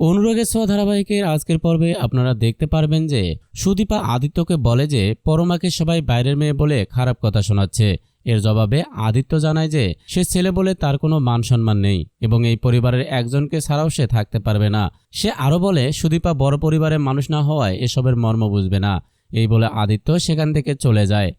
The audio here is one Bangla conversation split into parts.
অনুরাগের ছোঁয়া ধারাবাহিকের আজকের পর্বে আপনারা দেখতে পারবেন যে সুদীপা আদিত্যকে বলে যে, পরমাকে সবাই বাইরের মেয়ে বলে খারাপ কথা শোনাচ্ছে। এর জবাবে আদিত্য জানায় যে, সে ছেলে বলে তার কোনো মান সম্মান নেই এবং এই পরিবারের একজনকে ছাড়াও সে থাকতে পারবে না। সে আরও বলে, সুদীপা বড় পরিবারের মানুষ না হওয়ায় এসবের মর্ম বুঝবে না। এই বলে আদিত্য সেখান থেকে চলে যায়।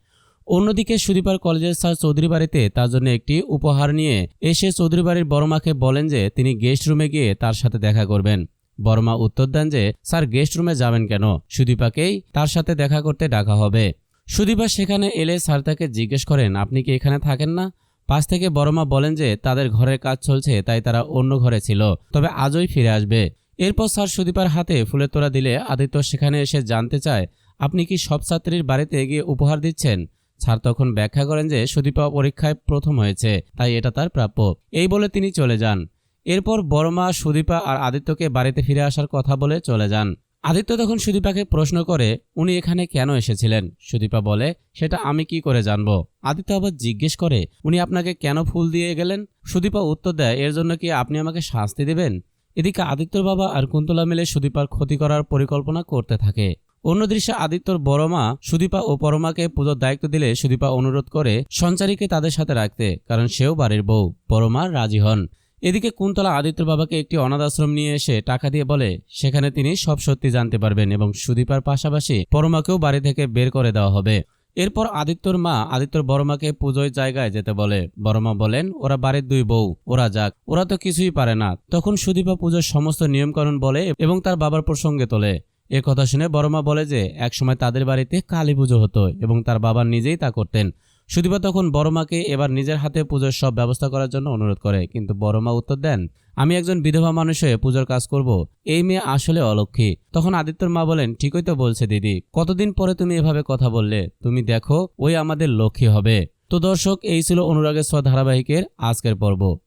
অন্যদিকে সুদীপার কলেজের স্যার চৌধুরী বাড়িতে তার জন্য একটি উপহার নিয়ে এসে চৌধুরী বাড়ির বড়মাকে বলেন যে তিনি গেস্ট রুমে গিয়ে তার সাথে দেখা করবেন। বড়মা উত্তর দেন যে, স্যার, গেস্ট রুমে যাবেন কেন? সুদীপাকেই তার সাথে দেখা করতে ডাকা হবে। সুদীপা সেখানে এলে স্যার তাকে জিজ্ঞেস করেন, আপনি কি এখানে থাকেন না? পাশ থেকে বড়মা বলেন যে, তাদের ঘরের কাজ চলছে, তাই তারা অন্য ঘরে ছিল। তবে আজই ফিরে আসবে। এরপর স্যার সুদীপার হাতে ফুলের তোড়া দিলে আদিত্য সেখানে এসে জানতে চায়, আপনি কি সব ছাত্রীর বাড়িতে গিয়ে উপহার দিচ্ছেন? স্যার তখন ব্যাখ্যা করেন যে সুদীপা পরীক্ষায় প্রথম হয়েছে, তাই এটা তার প্রাপ্য। এই বলে তিনি চলে যান। এরপর বড়মা, সুদীপা আর আদিত্যকে বাড়িতে ফিরে আসার কথা বলে চলে যান। আদিত্য তখন সুদীপাকে প্রশ্ন করে, উনি এখানে কেন এসেছিলেন? সুদীপা বলে, সেটা আমি কি করে জানব? আদিত্য আবার জিজ্ঞেস করে, উনি আপনাকে কেন ফুল দিয়ে গেলেন? সুদীপা উত্তর দেয়, এর জন্য কি আপনি আমাকে শাস্তি দেবেন? এদিকে আদিত্যর বাবা আর কুন্তলা মিলে সুদীপার ক্ষতি করার পরিকল্পনা করতে থাকে। অন্য দৃশ্যে আদিত্যর বড় মা সুদীপা ও পরমাকে পুজোর দায়িত্ব দিলে সুদীপা অনুরোধ করে সঞ্চারীকে তাদের সাথে রাখতে, কারণ সেও বাড়ির বউ। পরমা রাজি হন। এদিকে কুন্তলা আদিত্যর বাবাকে একটি অনাথ আশ্রম নিয়ে এসে টাকা দিয়ে বলে, সেখানে তিনি সব সত্যি জানতে পারবেন এবং সুদীপার পাশাপাশি পরমাকেও বাড়ি থেকে বের করে দেওয়া হবে। এরপর আদিত্যর মা আদিত্যর বড়মাকে পুজোর জায়গায় যেতে বলে। বড়মা বলেন, ওরা বাড়ির দুই বউ, ওরা যাক, ওরা তো কিছুই পারে না। তখন সুদীপা পুজোর সমস্ত নিয়মকানুন বলে এবং তার বাবার প্রসঙ্গে তোলে। এ কথা শুনে বড়মা বলে যে, একসময় তাদের বাড়িতে কালী পুজো হতো এবং তার বাবা নিজেই তা করতেন। সুদীপা তখন বড়মাকে এবার নিজের হাতে পুজোর সব ব্যবস্থা করার জন্য অনুরোধ করে। কিন্তু বড়মা উত্তর দেন, আমি একজন বিধবা মানুষ হয়ে পুজোর কাজ করব। এই মেয়ে আসলে অলক্ষী। তখন আদিত্যর মা বলেন, ঠিকই তো বলছে দিদি। কতদিন পরে তুমি এভাবে কথা বললে? তুমি দেখো, ওই আমাদের লক্ষ্মী হবে। তো দর্শক, এই ছিল অনুরাগের স্ব ধারাবাহিকের আজকের পর্ব।